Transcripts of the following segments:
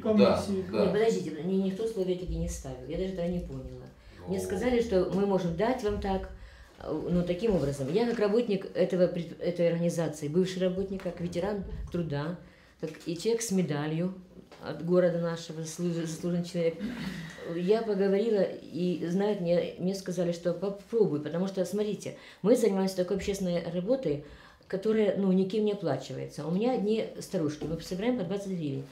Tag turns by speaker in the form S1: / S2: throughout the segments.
S1: комиссии.
S2: Не,
S3: Да.
S2: подождите, ни, никто условия такие не ставил. Я даже этого не поняла. Мне
S3: Ну,
S2: сказали, что мы можем дать вам так, ну, таким образом. Я как работник этого, этой организации, бывший работник, как ветеран труда, как и человек с медалью от города нашего, заслужен- заслуженный человек, я поговорила, и, знаете, мне, мне сказали, что попробуй, потому что, смотрите, мы занимаемся такой общественной работой, которая, ну, никем не оплачивается. У меня одни старушки, мы собираем по 20 гривен.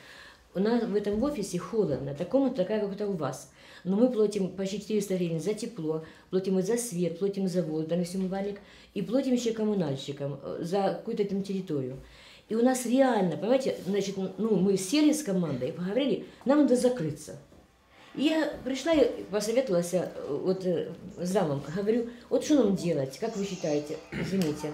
S2: У нас в этом офисе холодно, такому такая, как это у вас. Но мы платим почти 400 гривен за тепло, платим и за свет, платим за воду, там есть умывальник, и платим еще коммунальщикам э, за какую-то там территорию. И у нас реально, понимаете, значит, ну, мы сели с командой, поговорили, нам надо закрыться. И я пришла и посоветовалась э, вот э, с замом, говорю, вот что нам делать, как вы считаете, извините.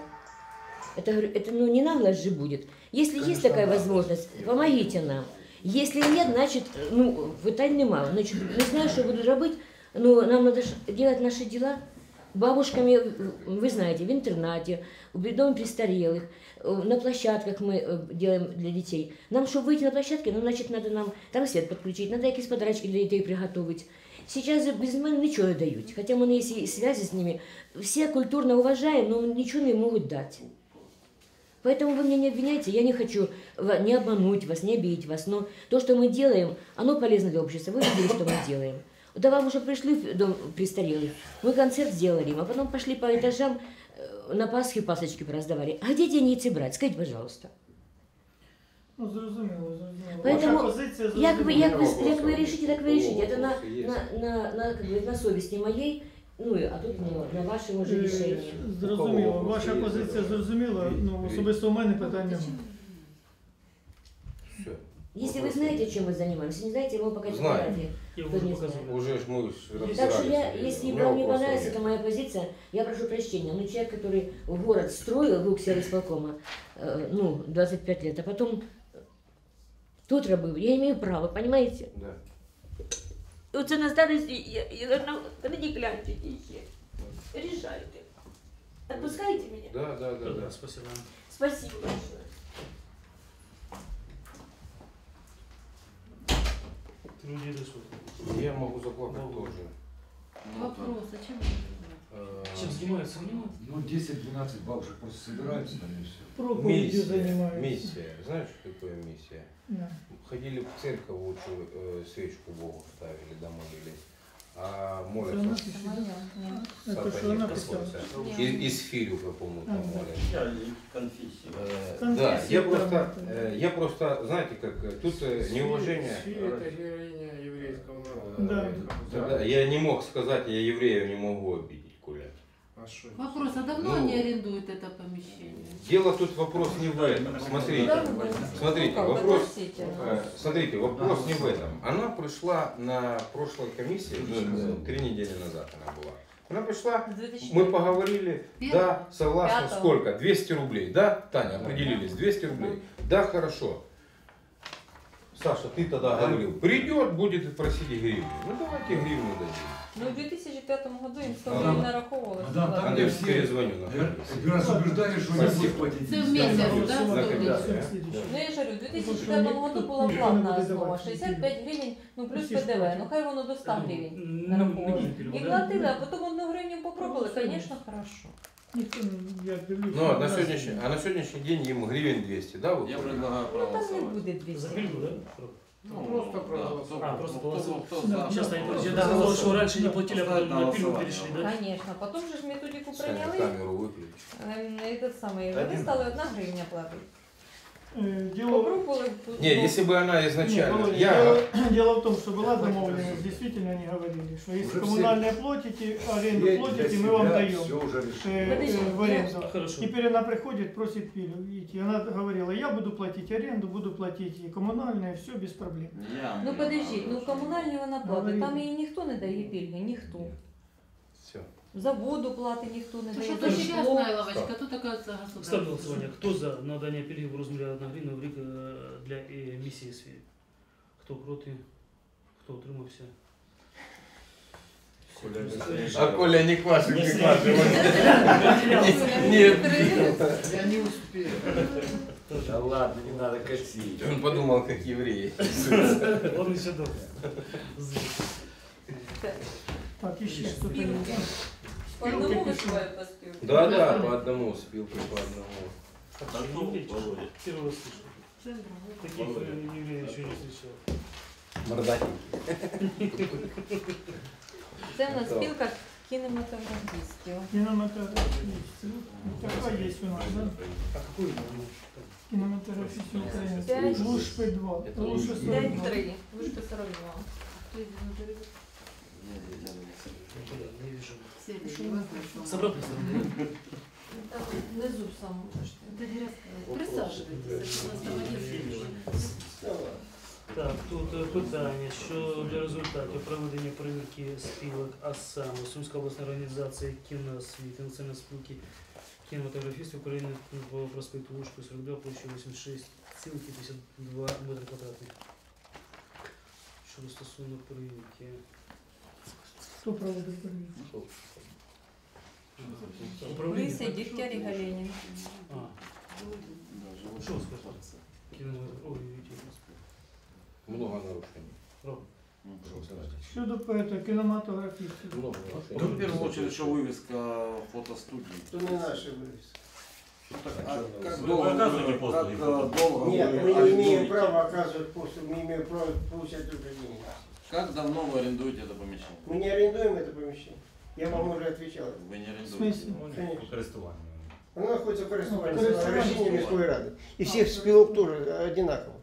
S2: Это, говорю, это ну, не наглость же будет. Если есть такая возможность, помогите нам. Если нет, значит, ну, питань нема. Значит, не знаю, що буду робити, ну, нам надо ж делать наши дела. Бабушками, вы знаете, в интернате, в доме престарелых, э, на площадках мы э, делаем для детей. Нам, чтобы выйти на площадки, ну, значит, надо нам там свет подключить, надо якісь подарочки для детей приготовить. Сейчас же без мене нічого не дають. Хотя у мене є і связи з ними. Все культурно уважаем, но ничего не могут дать. Поэтому вы меня не обвиняйте, я не хочу ва- не обмануть вас, не обидеть вас, но то, что мы делаем, оно полезно для общества. Вы видели, что мы делаем. Да вам уже пришли в дом престарелых, мы концерт сделали им, а потом пошли по этажам э, на Пасхи пасочки пораздавали. А где деньги эти брать? Скажите, пожалуйста.
S1: Ну, зрозуміло, зрозуміло.
S2: Поэтому
S1: Ваша позиція
S2: Як ви,
S1: зрозуміла.
S2: як ви,
S3: Вопросы.
S2: як ви рішите, так ви рішите. Це на,
S3: Вопросы
S2: на, на, на, как бы, на совісті моєї, ну, а тут на, на вашому вже
S1: Е,
S2: рішенні.
S1: Зрозуміло,
S3: Такого
S1: ваша
S3: вопросу є,
S1: позиція
S3: да.
S1: зрозуміла, ну особисто у мене питань немає.
S3: Все.
S2: Если вы знаете, чем мы занимаемся, не знаете, я вам покажу
S3: Знаю.
S2: фотографии.
S4: Я
S2: Кто
S4: уже
S2: не
S4: показывал.
S2: знает.
S3: Уже ж мы ж разбирались.
S2: Так что я,
S3: наверное.
S2: если
S3: У меня
S2: вам не
S3: вопросов
S2: понравится
S3: нет.
S2: эта моя позиция, я прошу прощения. Ну, человек, который в город строил, был исполкома, э, ну, 25 лет, а потом тут робив, я имею право, понимаете?
S3: Да.
S2: Оце на старості, я, я должна, подойди гляньте ще. Решайте. Отпускайте меня?
S3: Да, да, да,
S4: Да, спасибо.
S2: Спасибо большое.
S4: Люди рисуют.
S3: Я могу заплакать тоже.
S5: Вопрос, а Чем
S4: занимаются? Ну,
S6: Ну, 10-12 бабушек просто собираются там и все.
S1: Проповіддю
S3: Миссия.
S1: займаються.
S3: Миссия. Знаешь, что такое миссия?
S1: Да.
S3: Ходили в церковь, лучше э, свечку Богу ставили, да молились. А молятся
S1: вона
S3: с
S1: писала?
S5: Нет.
S1: Це що
S3: сатане
S1: вона писала?
S3: космоса. Из, из филю какому там
S1: Ага.
S3: молятся.
S7: конфессии.
S3: Э,
S1: Конфессия
S3: Да, я просто, э, я просто, знаете, как э, тут э, неуважение.
S8: это героиня еврейского народа.
S3: Э,
S1: Да.
S3: да, Я не мог сказать, я евреев не могу обидеть.
S8: А что?
S5: Вопрос, а давно
S3: Ну.
S5: они арендуют это помещение?
S3: Дело тут вопрос не в этом. Смотрите, смотрите, вопрос, смотрите, вопрос не в этом. Она пришла на прошлой комиссии, три недели назад она была. Она пришла, мы поговорили, да, согласна,
S5: Пятого.
S3: сколько? 200 рублей, да, Таня, определились, 200 рублей. Да, хорошо. Саша, ты тогда говорил, придет, будет просить гривну. Ну давайте гривну дадим.
S9: Ну, у 2005 году їм
S3: Ага.
S9: 100 гривень нараховувалося.
S6: Мадам, там
S3: Андрей,
S6: все-
S3: перезвоню
S6: Раз убеждали, что не будет платить.
S5: Це в місяць,
S1: Да,
S5: да,
S3: на
S5: 100
S3: когда?
S5: гривень?
S9: Ну я ж говорю, у 2005 году була платна основа 65 гривень, ну плюс ПДВ. Ну хай воно до 100 гривень
S4: Ну,
S9: нараховували. І платили, а потім одну гривню попробували, звісно, хорошо.
S1: Не- я дивлюся.
S3: Ну, а на сегодняшний, а на сегодняшний день им гривен 200, да? Вот?
S7: Я предлагаю
S9: Ну там не буде
S4: За
S9: 200.
S4: да?
S7: Ну,
S8: Просто
S7: да,
S8: проголосовать.
S7: кто-
S4: А, просто
S7: кто-
S4: проголосовать.
S7: кто
S1: Да.
S7: за?
S4: Сейчас они
S7: Просто
S4: я думал, что
S7: голосовать.
S4: раньше не платили, а потом на пильгу
S7: Голосовать,
S4: перешли,
S7: да.
S4: да?
S9: Звісно, потім же ж методику
S3: Саня,
S9: прийняли,
S3: камеру выключи.
S9: ем, этот самий, вони стали одна гривня платити.
S1: Е, Діло,
S9: Попробували.
S3: Не, если бы она
S1: Ні,
S3: изначально...
S1: Володя,
S3: Я...
S1: дело, дело в том, что была домовленность, действительно они говорили, что если
S6: Уже все-
S1: коммунальные платите, аренду
S6: Для
S1: платите, мы вам даем
S6: Все уже решено.
S1: э,
S2: Подожди,
S1: э, в аренду.
S4: Хорошо.
S1: Теперь она приходит, просит пилю, видите, она говорила, я буду платить аренду, буду платить и коммунальное, все без проблем.
S7: Я
S9: Ну
S7: не
S9: подождіть, ну
S7: знаю,
S9: комунальні вона платить,
S1: Говорили.
S9: там їй ніхто не дає пільги, ніхто.
S3: Все.
S9: За воду платить ніхто не
S5: Ну
S9: дає.
S5: что
S9: за
S5: то сейчас
S9: житло.
S5: Найловочка, тут оказывается
S4: Ставлю
S5: государство.
S4: голосование. Кто за надання пільги в розмірі 1 гривна в рік е, для е, місії свій? Хто проти? Хто утримався? Все.
S3: А Коля не квашек, не квашек.
S4: Потерялся.
S3: Нет.
S8: Я не успею.
S7: Да ладно, не надо косить.
S3: Он подумал, как евреи.
S4: Он еще дома.
S1: Так, еще что-то есть.
S9: По одному вышивают по спилке?
S3: Да, да, по одному, спилкой по одному.
S4: Первый раз слышу. Таких евреев еще не встречал.
S3: Мордатенький.
S9: Це в нас спілка кінематографістів.
S1: Кинематографист. Ну, такая есть у нас, да?
S4: А какой он?
S1: Кинематографист Украины.
S9: Пять.
S1: Луж П2.
S3: Это
S1: Луж
S3: луж.
S1: 42.
S9: 5-3. Вишка 42.
S4: Никуда, не вижу. С
S5: Сергій,
S4: обратной стороны.
S9: Там внизу сам.
S5: Присаджуйтесь.
S4: Так, тут е, питання, що для результатів проведення перевірки спілок, а саме Сумська обласна організація кіноосвіти, Національної спілки кінематографістів України по проспекту Лужко 42, площа 86,52 метри квадратних. Щодо стосовно перевірки.
S1: Кто проводит проверку?
S4: Управління.
S9: Лисий, Дігтяр і Галенін.
S4: А, що сказати? Кінематограф. Ой, Вітя,
S3: Много нарушений.
S4: Ром.
S1: Щодо это, кинематографистов.
S3: Много
S7: Ну, в
S3: нарушений.
S7: первую очередь, еще вывеска фотостудии.
S10: То не наши вывески.
S7: А как
S11: Вы
S7: долго,
S11: оказываете
S7: как
S11: послуги
S7: э, долго
S10: Нет,
S7: вы
S10: мы не имеем
S7: арендуете?
S10: права оказывать послуги, мы имеем право получать только деньги.
S7: Как давно вы арендуете это помещение?
S10: Мы не арендуем это помещение. Я вам уже отвечал.
S7: Вы не
S1: В
S7: арендуете?
S1: смысле?
S10: Конечно.
S11: Користування.
S10: Оно находится в
S1: Ну, користувании.
S10: решением міської ради. И всех спилок тоже одинаково.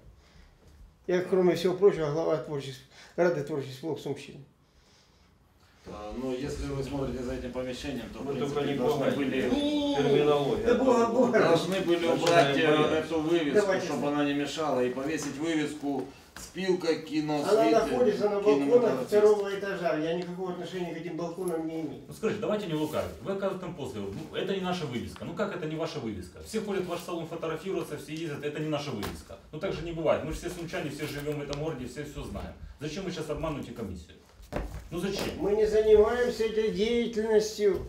S10: Я, кроме всего прочего, глава творчества, Рады творческих спилок Сумщины.
S7: А, Ну, если вы смотрите за этим помещением, то, в
S3: Вы
S7: принципе,
S3: только не
S7: должны были,
S3: Терминология.
S10: Да бога, бога.
S7: должны были убрать э, эту вывеску,
S10: Давайте.
S7: чтобы она не мешала, и повесить вывеску «Спилка кино
S10: Она находится на балконах второго этажа. Я никакого отношения к этим балконам не имею.
S11: Ну скажите, давайте не лукавить. Вы оказываете там после. Ну, это не наша вывеска. Ну как это не ваша вывеска? Все ходят в ваш салон фотографируются, все ездят. Это не наша вывеска. Ну так же не бывает. Мы же все сумчане, все живем в этом городе, все все знаем. Зачем вы сейчас обманываете комиссию? Ну зачем?
S10: Мы не занимаемся этой деятельностью.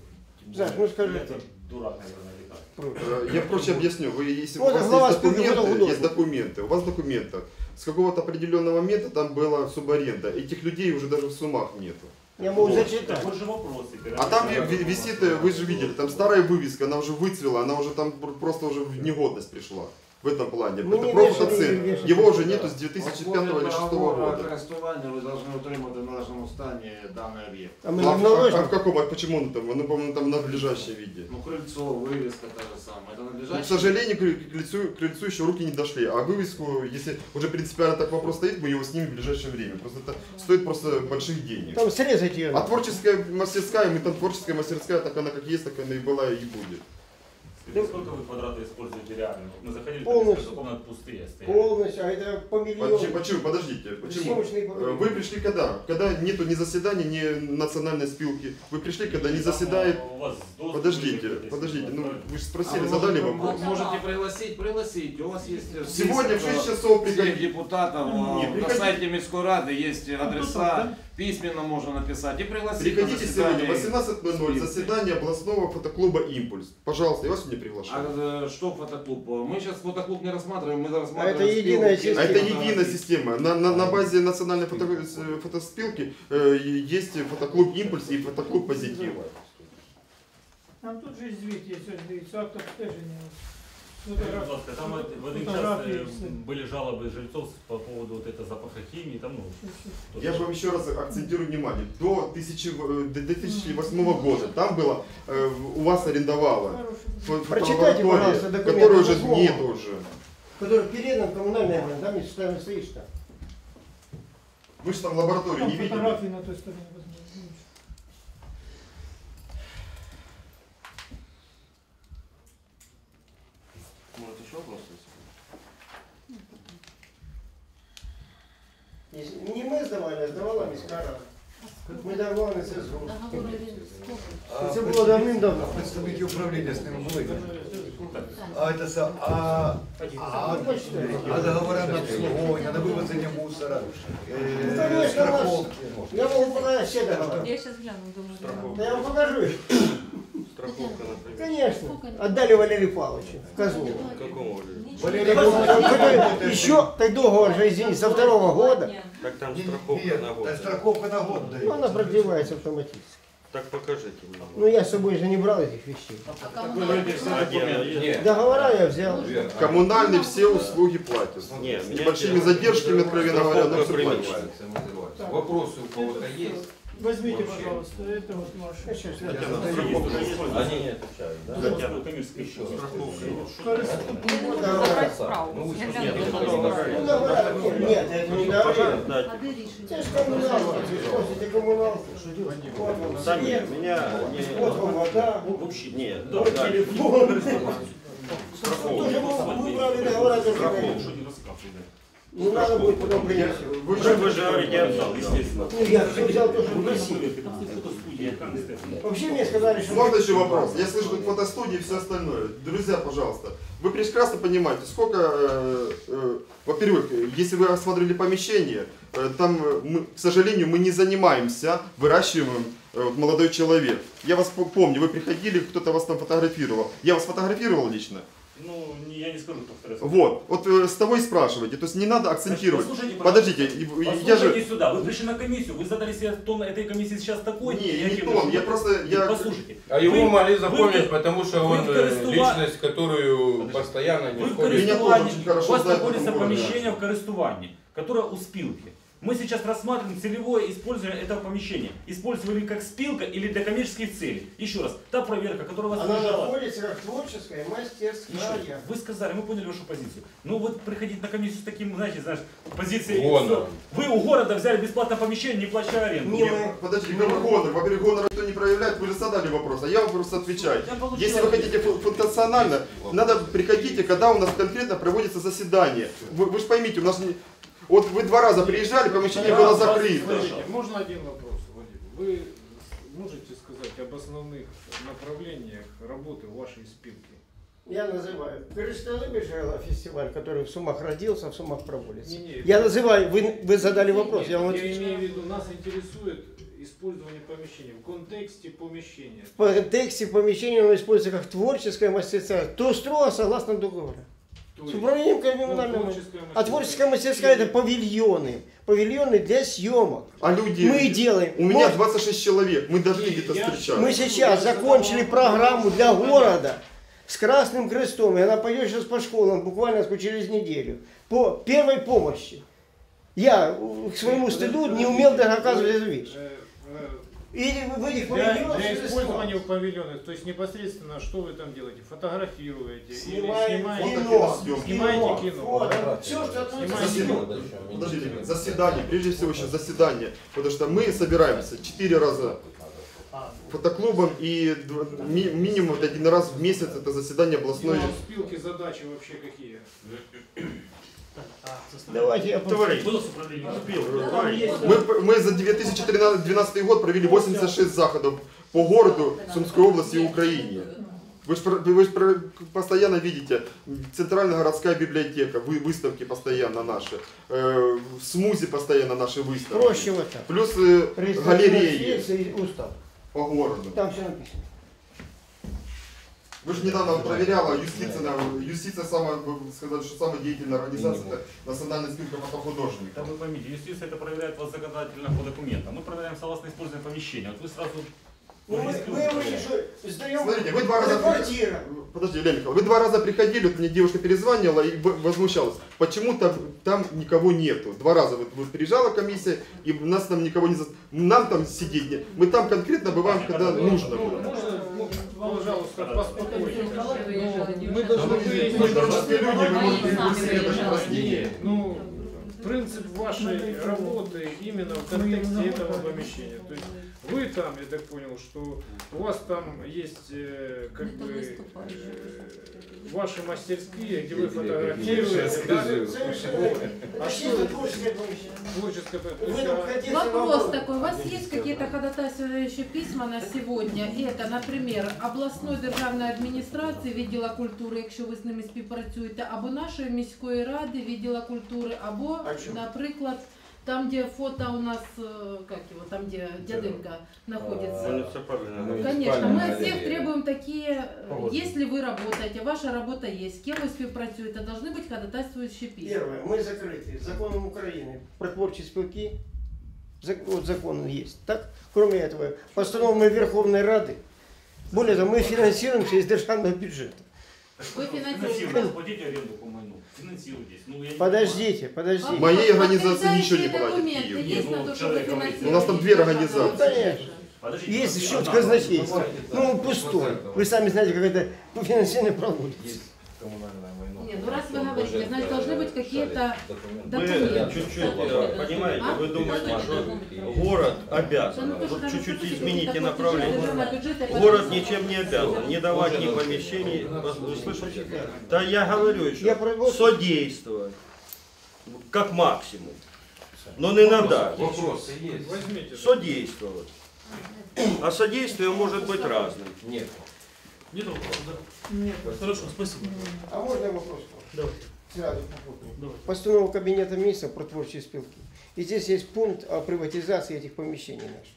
S10: Заш, ну скажи
S11: Это дурак, наверное?
S10: Просто.
S12: Я проще объясню. Вы, если
S10: Вот
S12: у вас есть документы, есть документы, у вас в документах с какого-то определенного момента там была субаренда. Этих людей уже даже в сумах нету.
S10: Я могу
S11: Вот.
S10: зачитать.
S11: Вот же вопрос теперь.
S12: А там ви- ви- висит, э, вы же видели, там старая вывеска, она уже выцвела, она уже там пр- просто уже в негодность пришла В этом плане.
S10: Мы
S12: Это
S10: не
S12: просто
S10: вешали
S12: цен.
S10: вешать.
S12: Его уже нету с 2005 или 2006 года.
S7: користування ви повинні утримати в належному стані даний об'єкт.
S10: А мы
S12: А,
S10: не
S12: в- а- а
S10: наложим.
S12: в каком, а почему он там? Ну, по-моему, там на ближайшее виде.
S7: Ну, крыльцо, вывеска та же самая. Это
S12: Ну, к
S7: надлежащее?
S12: сожалению, к к крыльцу, к крыльцу еще руки не дошли. А вывеску, если уже принципиально так вопрос стоит, мы его снимем в ближайшее время. Просто это стоит просто больших денег.
S10: Там срезать ее.
S12: А творческая мастерская, мы там творческая мастерская, так она как есть, так она и была и будет.
S11: Скажите, Сколько вы квадратов используете реально? Мы заходили,
S10: Полностью.
S11: комнат пустые стояли.
S10: Полностью, а это по миллиону.
S12: Почему, почему? Подождите, почему? Э. Вы пришли когда? Когда нету ни заседания, ни национальной спилки. Вы пришли, когда не заседает.
S11: У вас доступ
S12: Подождите, подождите, ну вы же
S7: А
S12: спросили,
S7: вы
S12: задали
S7: можете-
S12: вопрос.
S7: Можете пригласить, пригласите. У вас есть э,
S12: Сегодня в
S7: список,
S12: 6
S7: э,
S12: часов приходите.
S7: депутатов э,
S12: Не,
S7: на сайте Мирской Рады есть
S1: Ну,
S7: адреса, письменно можно написать и пригласить. на
S12: Приходите сегодня
S7: заседание.
S12: 18.00, заседание областного фотоклуба «Импульс». Пожалуйста, я вас сегодня приглашаю.
S7: А э, что фотоклуб? Мы сейчас фотоклуб не рассматриваем, мы
S10: А
S7: рассматриваем
S10: это единая
S7: спилку
S12: А это
S10: система.
S12: единая система. На, на, на базе национальной фото, э, фотоспилки э, есть фотоклуб «Импульс» и фотоклуб «Позитив».
S1: Там тут же звіт є, ось дивіться, акт обстеження.
S11: Скажите, там в один час э, были жалобы жильцов по поводу вот этого запаха химии, там, ну.
S12: Я же вам еще раз акцентирую внимание. До, 1000, э, до 2008 года там было, э, у вас арендовала фо-
S10: Прочитайте,
S12: фотолаборатория,
S10: пожалуйста, документы
S12: которой уже нет уже.
S10: Который передан коммунальной орган, там не ставим стоишь там.
S12: Вы же там лабораторию
S1: Там
S12: не видели.
S1: фотографии на той стороне возможно.
S7: Может еще вопросы? есть?
S10: Если- Не мы сдавали, а сдавала міська Ми давали на це
S5: сколько?
S10: Це було давним-давно.
S6: Представники управління з ними були. А это са- а, а, а договора на обслуговування, на вивезення мусора,
S10: Конечно,
S6: страховки.
S10: Я могу показать все договора.
S9: Я сейчас гляну, думаю.
S10: Да я вам покажу их. Конечно. Отдали Валерию Павловичу в Козлову.
S6: Валерий Павлович,
S10: Еще, так договор же, извини, со второго года.
S13: Так там
S6: Нет,
S13: страховка на год.
S6: страховка на год
S10: Ну,
S6: дает.
S10: она продлевается автоматически.
S13: Так покажите мне.
S10: Ну, я с собой же не брал этих вещей.
S3: Нет,
S10: Договора я взял.
S3: А
S12: Коммунальные все услуги платят.
S13: Не,
S12: С небольшими задержками, откровенно говоря, но
S13: страховка
S12: все платят.
S3: Вопросы у кого-то есть?
S1: Возьмите,
S3: Вообще.
S1: пожалуйста, это вот ваше.
S13: Они не отвечают, да?
S11: Татьяна, коммерческая
S3: Еще.
S9: Забрать.
S3: Ну, вы нет, это не
S10: Ну, нет, это не.
S13: Дать.
S10: Это же коммуналка, вы. Вот вам
S13: Да нет, меня
S10: вода,
S13: Вообще нет.
S10: телефон.
S13: Страховка.
S10: Тоже мы мы брали
S11: не.
S10: Не надо будет потом принести.
S12: Вы
S13: Ну,
S12: же
S13: Вы же говорите, я отдал, естественно.
S10: Ну, я все взял то, что
S11: Ну,
S10: просил.
S11: кто-то студия, как естественно.
S10: Вообще мне сказали, что...
S12: Можно еще вопрос? Я слышу тут фотостудии и все остальное. Друзья, пожалуйста, вы прекрасно понимаете, сколько, э, э, во-первых, если вы осмотрели помещение, э, там, мы, к сожалению, мы не занимаемся выращиванием вот молодой человек. Я вас по- помню, вы приходили, кто-то вас там фотографировал. Я вас фотографировал лично.
S11: Ну, я не скажу, кто второй.
S12: Вот, вот э, с того и спрашивайте. То есть не надо акцентировать.
S11: Послушайте,
S12: Подождите, и- и- я
S11: Послушайте
S12: же...
S11: сюда, вы пришли на комиссию, вы задали себе тон этой комиссии сейчас такой.
S12: Не,
S11: я
S12: не тон, я просто- я-
S11: Послушайте.
S3: А его
S11: Вы-
S3: могли
S11: вы-
S3: запомнить, потому что
S11: вы
S3: он э,
S11: користува-
S3: личность, которую постоянно не входит.
S12: Меня тоже очень хорошо
S11: у вас
S12: знают в
S11: находится помещение в користувании, которое у спилки. Мы сейчас рассматриваем целевое использование этого помещения. Использовали как спилка или для коммерческих целей. Еще раз, та проверка, которая у вас
S10: Она
S11: лежала.
S10: находится как творческая
S11: Еще
S10: мастерская.
S11: Вы сказали, мы поняли вашу позицию. Ну вот приходить на комиссию с таким, знаете, знаешь, позицией.
S3: Гонором.
S11: Вы у города взяли бесплатное помещение, не платя аренду.
S10: Не мы.
S12: подождите, какой гонор? Во-первых, гонор никто не проявляет, вы же задали вопрос, а я вам просто отвечаю. Если вы хотите фу- функционально, надо приходите, когда у нас конкретно проводится заседание. Вы, вы же поймите, у нас не... Вот вы два раза приезжали, помещение было закрыто.
S14: Смотрите, можно один вопрос, Владимир? Вы можете сказать об основных направлениях работы вашей спилки?
S10: Я называю. Крестолыбий же фестиваль, который в Сумах родился, в Сумах проводится.
S14: Не-не.
S10: Я называю, вы, вы задали вопрос, я вам
S14: Я имею в виду, нас интересует использование помещения в контексте помещения.
S10: В контексте помещения оно используется как творческая мастерская. То строго согласно договору. С управлением
S14: ну, творческая
S10: А творческая мастерская это павильоны. Павильоны для съемок.
S12: А люди...
S10: Мы делаем.
S12: У меня
S10: Может,
S12: 26 человек, мы должны где-то встречаться.
S10: Мы сейчас закончили программу для города с Красным Крестом. И она пойдет сейчас по школам буквально через неделю. По первой помощи. Я э, к своему стыду не умел даже оказывать эту вещь. Или в этих
S14: Для,
S10: павильонах
S14: для
S10: средства.
S14: использования в павильонах, то есть непосредственно что вы там делаете? Фотографируете?
S10: Снимаем
S14: или снимаете
S10: кино,
S14: Снимаете кино,
S10: фото,
S14: да?
S10: все, что относится к
S14: Снимаете
S10: кино.
S14: кино.
S12: Подождите, заседание, прежде всего еще заседание, потому что мы собираемся четыре раза фотоклубом и ми- минимум вот один раз в месяц это заседание областной.
S14: А в спилке задачи вообще какие?
S10: Давайте я
S13: Товарищ.
S12: Мы, мы за 2012 год провели 86 заходов по городу Сумской области и Украине. Вы же вы постоянно видите, Центральная городская библиотека, вы, выставки постоянно наши, э, в СМУЗе постоянно наши выставки.
S10: Проще вот так.
S12: Плюс э, галереи
S10: устав.
S12: по городу.
S10: Там все написано.
S12: Вы же недавно проверяла, юстиция, юстиция самая, вы сказали, что самая деятельная организация, это Национальная спилка
S11: Да
S12: фотохудожников.
S11: вы поймите, юстиция это проверяет вас законодательно по документам. Мы проверяем согласно использованию помещения. Вот вы сразу...
S10: Ну, мы, мы еще сдаем.
S12: Смотрите, вы два раза...
S10: Квартира.
S12: Подожди, Лена вы два раза приходили, вот мне девушка перезванивала и возмущалась. Почему-то там никого нету. Два раза вот, вот приезжала комиссия, и у нас там никого не... за- Нам там сидеть не... Мы там конкретно бываем, когда нужно
S14: Ну,
S12: было.
S14: Ну, пожалуйста, поспокойнее. Мы должны
S12: Мы должностные люди, мы простить.
S14: Ну, принцип вашей работы именно в контексте этого помещения. То есть вы там, я так понял, что у вас там есть э, как бы э, ваши мастерские, где вы фотографируете, да? Вот. А что творческое то есть, а-
S5: Вопрос такой, у вас есть какие-то ходатайствующие письма на сегодня? Это, наприклад, обласної державної адміністрації, відділа культури, якщо ви з ними співпрацюєте, або нашої міської ради, відділа культури, або, наприклад, там, где фото у нас, э, как его, там, где Дяденко находится.
S13: Муниципальная.
S5: Конечно, мы от всех требуем такие, э, если вы работаете, ваша работа есть, с кем вы співпрацюєте, должны быть ходатайствующие письма.
S10: Первое, мы закрыты законом Украины про творчие спилки. Зак- Вот закон есть. Так? Кроме этого, постановами Верховной Рады. Более того, мы финансируемся из державного бюджета.
S5: Вы финансируете.
S11: Платите аренду по майну. Финансируйтесь. Ну, я не
S10: Подождите, подождите.
S12: Моей организации ничего не
S5: документы
S12: Киев.
S5: есть на то, что вы финансируете?
S12: У нас там две
S10: Ну,
S12: организации.
S10: конечно.
S11: Подождите,
S10: Есть счет казначейства. Ну, он пустой. Вы сами знаете, как это финансирование проводится.
S3: коммунальное майно.
S5: Не, ну раз вы говорите, значит должны какие-то
S13: Вы
S5: документы.
S13: чуть-чуть, э, понимаете, вы думаете, что город обязан, вот чуть-чуть измените направление. Город ничем не обязан, не давать ни помещений, вы слышите? Да я говорю еще, содействовать, как максимум, но не надо.
S3: Вопросы есть?
S14: Возьмите.
S13: Содействовать. А содействие может быть разным.
S3: Нет.
S4: Нет вопросов, да?
S1: Нет.
S4: Хорошо, спасибо.
S10: А можно вопрос?
S4: Давайте.
S10: Постанова Кабинета министров про творчие спилки. И здесь есть пункт о приватизации этих помещений наших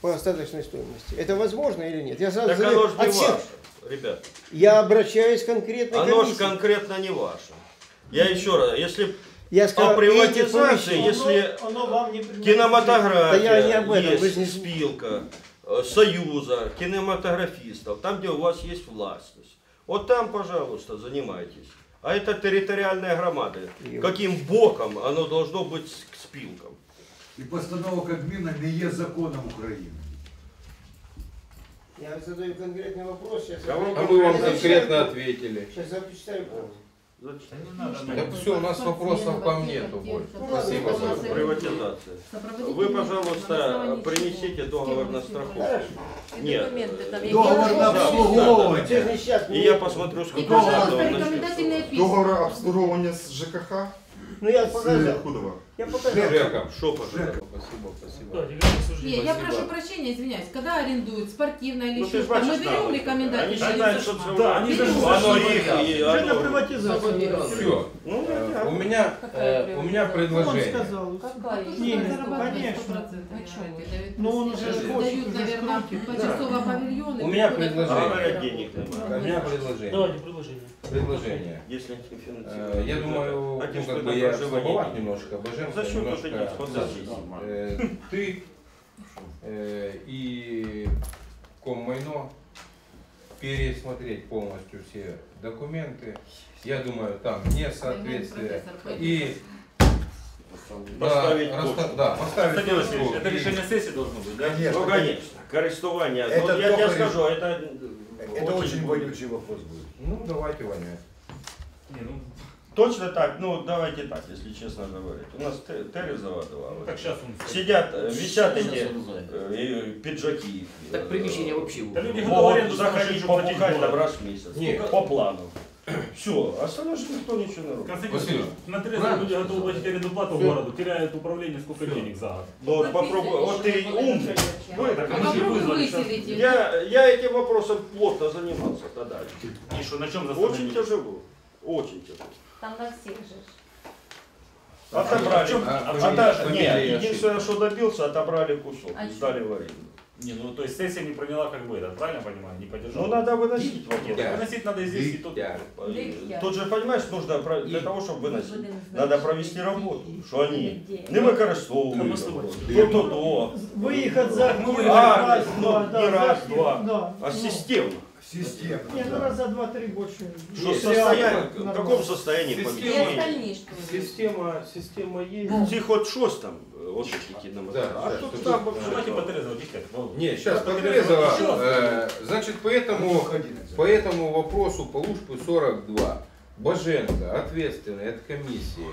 S10: по остаточной стоимости. Это возможно или нет? Я сразу
S13: Так
S10: задаю
S13: оно же не
S10: от всех-
S13: ваше, ребят.
S10: Я обращаюсь конкретно к
S13: Оно же конкретно не ваше. Я еще раз, если
S10: Я сказал,
S13: о приватизации, если
S1: Оно вам не
S13: кинематография,
S10: Да я не об этом,
S13: есть
S10: не-
S13: спилка, э, союза, кинематографистов, там, где у вас есть властность. Вот там, пожалуйста, занимайтесь А это территориальная громада.
S10: Ё.
S13: Каким боком оно должно быть с- к спилкам?
S6: І постанова Кабміна не є законом України.
S10: Я задаю конкретный вопрос. Сейчас
S13: А вы-
S3: А мы вам конкретно ответили.
S10: Сейчас я почитаю полностью.
S3: Так все, у нас вопросов к вам нету больше. Спасибо за вопрос.
S13: Приватизация. Вы, пожалуйста, принесите договор на страховку. Нет.
S6: Договор на
S10: несчастный.
S13: И я посмотрю, сколько начнет.
S5: письма.
S12: Договор обслуговывания с ЖКХ?
S10: Ну я
S12: С
S10: показал.
S12: Худова.
S10: Я показал.
S3: Жека,
S13: Что, пожалуйста?
S3: Спасибо, спасибо.
S5: Не, я прошу прощения, извиняюсь, когда арендуют спортивное или
S13: Ну,
S5: что-то, мы берем
S13: да,
S5: рекомендательные
S13: Они считают, что это
S4: Да, они даже
S13: Оно их оно.
S1: приватизацию.
S3: Все.
S13: Ну,
S3: Э, У меня, э, у меня
S1: Он
S3: предложение.
S1: сказал.
S9: Какая?
S1: Ну, конечно.
S10: Ну,
S1: он уже
S5: Дают,
S1: хочет,
S5: наверное, почасово павильоны.
S3: У меня предложение.
S13: А
S3: У меня предложение.
S4: Давайте предложение.
S3: Предложение.
S13: Если
S3: Э. Я думаю,
S13: А
S3: ну, как бы я слабоват немножко,
S13: За счет
S3: немножко. Э, Ты э, и Коммайно пересмотреть полностью все документы. Я думаю, там несоответствие. И
S13: Поставить
S3: да, раста- да, поставить
S11: Кстати, Василий,
S3: точку.
S11: это решение сессии должно быть, да?
S6: Конечно.
S13: Ну, конечно. Користування.
S6: Это
S13: Ну, я тебе скажу, это
S6: Это очень вонючий вопрос будет.
S3: Ну, давайте, Ваня.
S11: Не, ну,
S13: Точно так, ну давайте так, если честно говорить. У нас Те- Терезова два.
S11: ну, так сейчас он...
S13: Сидят, э, висят эти э, пиджаки.
S2: Так приміщення вообще
S11: Да люди готовы
S13: заходить,
S11: город.
S13: там раз в месяц.
S3: Нет.
S13: По плану. Все, остальное же никто ничего не
S11: В
S13: робит.
S11: концов, на
S3: правильно
S11: люди готовы платить аренду плату городу, теряют управление сколько денег за год.
S13: Ну, вот попробуй, вот ты умный.
S5: А
S11: вызвали сейчас.
S5: выселите.
S13: Я, я этим вопросом плотно занимался тогда.
S11: И что, на чем
S13: Очень
S11: заставили?
S13: тяжело. Очень тяжело.
S9: Там на всех же.
S13: Отобрали.
S11: А
S3: а чём фамилия
S13: Нет, единственное, что добился, отобрали кусок,
S9: А
S13: сдали в аренду.
S11: Не, ну то есть сессия не приняла как бы это, правильно понимаю? Не поддержала?
S13: Ну надо выносить
S11: Нет,
S13: вопрос.
S3: Да.
S11: выносить надо и здесь, и тут.
S3: Дитя.
S13: Тут же, понимаешь, нужно про- для
S3: И-
S13: того, чтобы выносить,
S9: Будемо
S13: надо
S9: знати,
S13: провести
S9: що
S13: работу,
S9: які
S13: что они
S9: ідеї.
S13: не використовують, то, то, то.
S1: Выехать за
S11: Ну,
S1: город,
S13: а,
S1: раз,
S13: ну,
S1: два,
S13: не
S1: да,
S13: раз,
S1: за-
S13: два,
S1: да,
S13: а
S1: ну,
S13: системно.
S6: Системно.
S1: Не, ну раз за два-три больше.
S13: Что
S1: Реально
S13: состояние, в
S1: нормально.
S13: каком состоянии
S3: Система-
S9: І
S13: помещение?
S9: остальні що ви?
S3: Система, система есть.
S13: Тих от щось там, э, от такі кинематографи.
S3: Да,
S13: А
S3: да,
S13: тут
S3: тут-
S13: там
S11: Давайте
S13: вообще...
S11: по Терезову, десять. ну,
S3: Не, сейчас
S11: по
S3: по
S11: Терезову
S3: Терезово,
S11: еще раз.
S3: э, значит, по этому, по этому вопросу по Лужку 42 Боженко, ответственный от комиссии,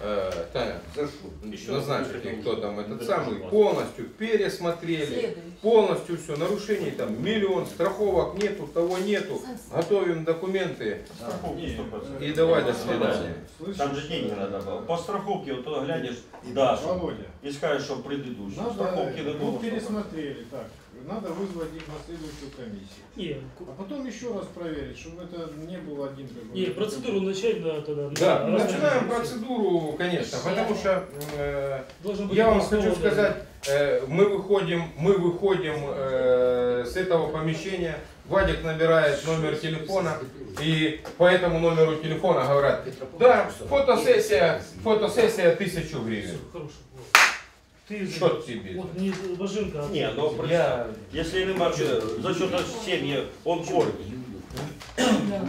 S3: э, Таня,
S11: Еще
S3: назначите,
S11: раз.
S3: кто там этот самый, полностью пересмотрели,
S9: Следующий.
S3: полностью все, нарушений там миллион, страховок нету, того нету, готовим документы и давай до свидания.
S13: Там же деньги надо было. По страховке, вот туда глянешь,
S14: Володя.
S13: и скажешь, что предыдущий.
S14: Надо,
S13: Страховки до
S14: ну,
S13: того, что-
S14: пересмотрели, так, надо вызвать их на следующую комиссию.
S4: Не,
S14: А потом еще раз проверить, чтобы это не был один как бы.
S4: не, процедуру начать, да, тогда.
S3: Да,
S4: на-
S3: начинаем
S4: на-
S3: процедуру, конечно, потому что э, я вам хочу сказать, э, мы выходим, мы выходим э, с этого помещения, Вадик набирает номер телефона, и по этому номеру телефона говорят, да, фотосессия, фотосессия тысячу гривен.
S4: Хорошо. Ти
S3: Що ці
S4: бізнес? Не Божинка. а
S13: Ні, ну представь,
S3: Я-
S13: если нема за счет семьи он Да.